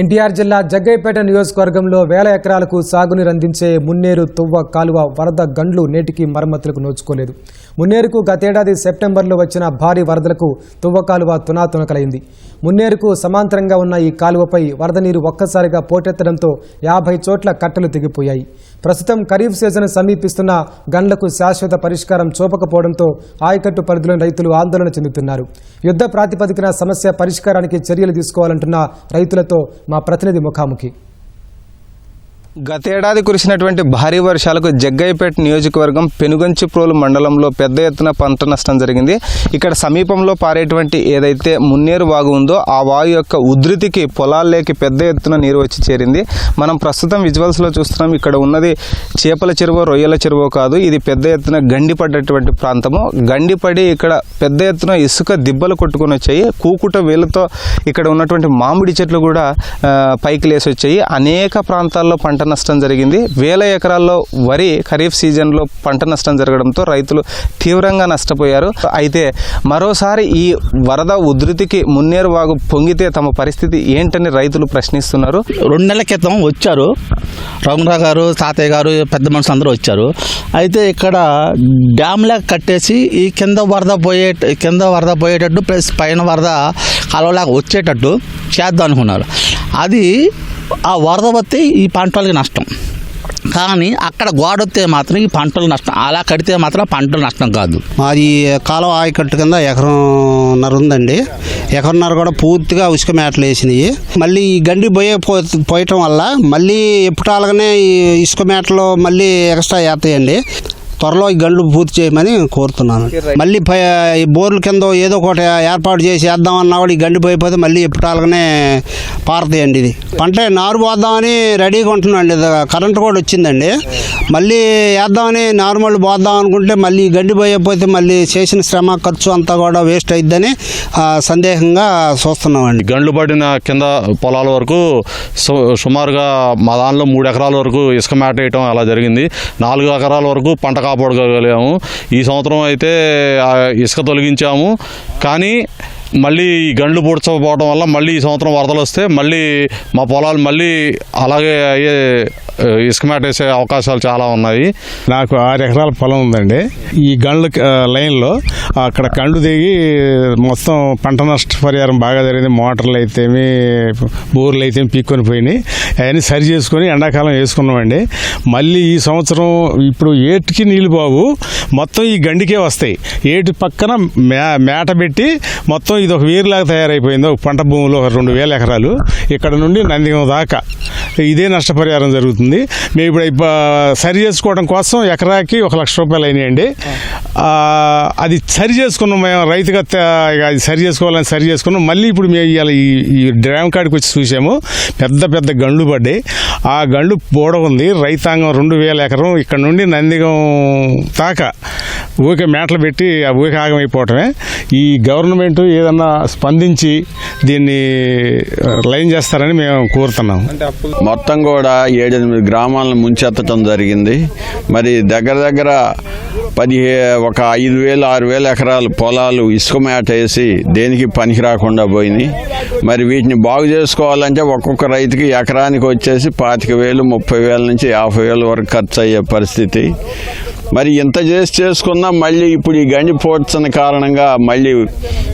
ఎన్టీఆర్ జిల్లా జగ్గైపేట నియోజకవర్గంలో వేల ఎకరాలకు సాగునీరు అందించే మున్నేరు తువ్వ కాలువ వరద గండ్లు నేటికి మరమ్మతులకు నోచుకోలేదు. మున్నేరుకు గతేడాది సెప్టెంబర్లో వచ్చిన భారీ వరదలకు తువ్వ కాలువ తునాతునకలైంది. మున్నేరుకు సమాంతరంగా ఉన్న ఈ కాలువపై వరద నీరు ఒక్కసారిగా పోటెత్తడంతో యాభై చోట్ల కట్టలు తెగిపోయాయి. ప్రస్తుతం ఖరీఫ్ సీజన్ సమీపిస్తున్న గండ్లకు శాశ్వత పరిష్కారం చూపకపోవడంతో ఆయకట్టు పరిధిలోని రైతులు ఆందోళన చెందుతున్నారు. యుద్ధ ప్రాతిపదికన సమస్య పరిష్కారానికి చర్యలు తీసుకోవాలంటున్న రైతులతో మా ప్రతినిధి ముఖాముఖి. గతేడాది కురిసినటువంటి భారీ వర్షాలకు జగ్గయ్యపేట నియోజకవర్గం పెనుగంచిప్రోలు మండలంలో పెద్ద ఎత్తున పంట నష్టం జరిగింది. ఇక్కడ సమీపంలో పారేటువంటి ఏదైతే మున్నేరు వాగు ఉందో ఆ వాగు యొక్క ఉధృతికి పొలాల్లోకి పెద్ద ఎత్తున నీరు వచ్చి చేరింది. మనం ప్రస్తుతం విజువల్స్లో చూస్తున్నాం ఇక్కడ ఉన్నది చేపల చెరువు రొయ్యల చెరువు కాదు ఇది పెద్ద ఎత్తున గండిపడ్డటువంటి ప్రాంతము. గండిపడి ఇక్కడ పెద్ద ఎత్తున ఇసుక దిబ్బలు కొట్టుకుని వచ్చాయి. కూకుట వేలతో ఇక్కడ ఉన్నటువంటి మామిడి చెట్లు కూడా పైకి లేసి వచ్చాయి అనేక ప్రాంతాల్లో పంట నష్టం జరిగింది. వేల ఎకరాల్లో వరి ఖరీఫ్ సీజన్లో పంట నష్టం జరగడంతో రైతులు తీవ్రంగా నష్టపోయారు. అయితే మరోసారి ఈ వరద ఉధృతికి మున్నేరు వాగు పొంగితే తమ పరిస్థితి ఏంటని రైతులు ప్రశ్నిస్తున్నారు. రెండు నెలల క్రితం వచ్చారు. రఘురా గారు తాతయ్య గారు పెద్ద మనుషులు అందరూ వచ్చారు. అయితే ఇక్కడ డ్యామ్లా కట్టేసి ఈ కింద వరద పోయే కింద వరద పోయేటట్టు ప్లస్ పైన వరద కాలువలాగా వచ్చేటట్టు చేద్దాం అనుకున్నారు. అది ఆ వరద వస్తే ఈ పంటలకి నష్టం. కానీ అక్కడ గోడ వస్తే మాత్రం ఈ పంటలు నష్టం. అలా కడితే మాత్రం పంటలు నష్టం కాదు. మాది కాలువ ఆయకట్టు కింద ఎకరంన్నర ఉందండి. ఎకరంన్నర కూడా పూర్తిగా ఉసుక మేటలు వేసినాయి. మళ్ళీ ఈ గండి పోయే పో పోయటం వల్ల మళ్ళీ ఎప్పుటాలుగానే ఈ ఇసుక మేటలు మళ్ళీ ఎక్స్ట్రా వేస్తాయండి త్వరలో ఈ గండ్లు పూర్తి చేయమని కోరుతున్నాను. మళ్ళీ ఈ బోర్ల కింద ఏదో ఒకటి ఏర్పాటు చేసి వేద్దామన్నా కూడా ఈ గండి పోయిపోతే మళ్ళీ ఎప్పుటాలుగానే పారతాయండి ఇది. పంట నారు పోద్దామని రెడీగా ఉంటున్నాండి ఇది కరెంట్ కూడా వచ్చిందండి. మళ్ళీ వేద్దామని నార్మల్ పోద్దాం అనుకుంటే మళ్ళీ గడ్డి పోయకపోతే మళ్ళీ చేసిన శ్రమ ఖర్చు అంతా కూడా వేస్ట్ అయిద్దని సందేహంగా చూస్తున్నామండి. గండ్లు పడిన కింద పొలాల వరకు సు- సుమారుగా మా దానిలో మూడు ఎకరాల వరకు ఇసుక మేట వేయటం అలా జరిగింది. నాలుగు ఎకరాల వరకు పంట కాపాడుకోగలిగాము. ఈ సంవత్సరం అయితే ఇసుక తొలగించాము. కానీ మళ్ళీ ఈ గండ్లు పూడ్చకపోవడం వల్ల మళ్ళీ ఈ సంవత్సరం వరదలు వస్తే మళ్ళీ మా పొలాలు మళ్ళీ అలాగే అయ్యే ఆ, ఇసుక వేసే అవకాశాలు చాలా ఉన్నాయి. నాకు ఆరు ఎకరాల పొలం ఉందండి. ఈ గండ్ల లైన్లో అక్కడ కండు దిగి మొత్తం పంట నష్ట పరిహారం బాగా జరిగింది. మోటార్లు అయితేమి బోర్లు అయితే పీక్కొని పోయినాయి. అవన్నీ సరి చేసుకొని ఎండాకాలం వేసుకున్నామండి. మళ్ళీ ఈ సంవత్సరం ఇప్పుడు ఏటికి నీళ్ళు బాబు మొత్తం ఈ గండికే వస్తాయి. ఏటి పక్కన మే మేట పెట్టి మొత్తం ఇది ఒక వేరులాగా తయారైపోయింది. ఒక పంట భూమిలో ఒక రెండు వేల ఎకరాలు. ఇక్కడ నుండి నందిగం దాకా ఇదే నష్టపరిహారం జరుగుతుంది. మేము ఇప్పుడు సరి చేసుకోవడం కోసం ఎకరాకి ఒక లక్ష రూపాయలు అయినాయండి. అది సరి చేసుకున్నాం మేము. రైతుగా అది సరి చేసుకోవాలని సరి చేసుకున్నాం. మళ్ళీ ఇప్పుడు మేము ఇవాళ ఈ డ్రామ్ డ్యామ్ కాడికి వచ్చి చూసాము. పెద్ద పెద్ద గండ్లు పడ్డాయి. ఆ గండ్లు పోడ ఉంది రైతాంగం రెండు వేల ఎకరం. ఇక్కడ నుండి నందిగం దాకా ఊకే మేటలు పెట్టి ఆ ఊకే ఆగమైపోవటమే ఈ గవర్నమెంట్ ఏదన్నా స్పందించి దీన్ని లైన్ చేస్తారని మేము కోరుతున్నాం. మొత్తం కూడా ఏడెనిమిది గ్రామాలను ముంచెత్తడం జరిగింది. మరి దగ్గర దగ్గర పదిహే ఒక ఐదు వేలు ఆరు వేల ఎకరాలు పొలాలు ఇసుక మేట వేసి దేనికి పనికి రాకుండా పోయినాయి. మరి వీటిని బాగు చేసుకోవాలంటే ఒక్కొక్క రైతుకి ఎకరానికి వచ్చేసి పాతిక వేలు ముప్పై వేల నుంచి యాభై వేల వరకు ఖర్చు అయ్యే పరిస్థితి. మరి ఇంత చేసి చేసుకున్నా మళ్ళీ ఇప్పుడు ఈ గండి పోడ్చిన కారణంగా మళ్ళీ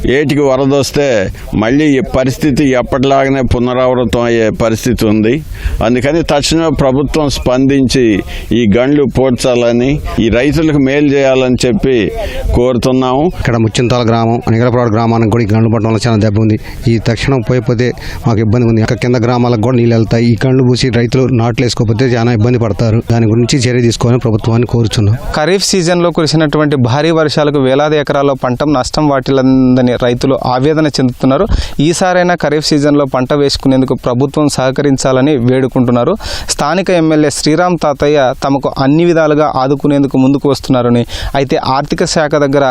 ఏటికి వరద వస్తే మళ్ళీ ఈ పరిస్థితి ఎప్పటిలాగానే పునరావృతం అయ్యే పరిస్థితి ఉంది. అందుకని తక్షణమే ప్రభుత్వం స్పందించి ఈ గండ్లు పోడ్చాలని ఈ రైతులకు మేలు చేయాలని చెప్పి కోరుతున్నాము. ఇక్కడ ముచ్చింతాల గ్రామం నిగలపాడు గ్రామానికి కూడా ఈ గండ్లు పట్టడం వల్ల చాలా దెబ్బ ఉంది. ఈ తక్షణం పోయిపోతే మాకు ఇబ్బంది ఉంది. అక్కడ కింద గ్రామాలకు కూడా నీళ్ళు వెళ్తాయి. ఈ గండ్లు పూసి రైతులు నాట్లు వేసుకోకపోతే చాలా ఇబ్బంది పడతారు. దాని గురించి చర్య తీసుకోవాలని ప్రభుత్వాన్ని కోరుచున్నాం. ఖరీఫ్ సీజన్లో కురిసినటువంటి భారీ వర్షాలకు వేలాది ఎకరాల్లో పంట నష్టం వాటిల్లందని రైతులు ఆవేదన చెందుతున్నారు. ఈసారైనా ఖరీఫ్ సీజన్లో పంట వేసుకునేందుకు ప్రభుత్వం సహకరించాలని వేడుకుంటున్నారు. స్థానిక ఎమ్మెల్యే శ్రీరామ్ తాతయ్య తమకు అన్ని విధాలుగా ఆదుకునేందుకు ముందుకు వస్తున్నారని అయితే ఆర్థిక శాఖ దగ్గర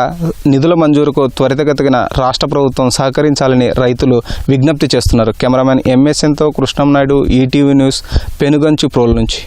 నిధుల మంజూరుకు త్వరితగతిన రాష్ట్ర ప్రభుత్వం సహకరించాలని రైతులు విజ్ఞప్తి చేస్తున్నారు. కెమెరామెన్ ఎంఎస్ఎన్తో Krishnam Naidu ETV news Penuganchiprolu నుంచి.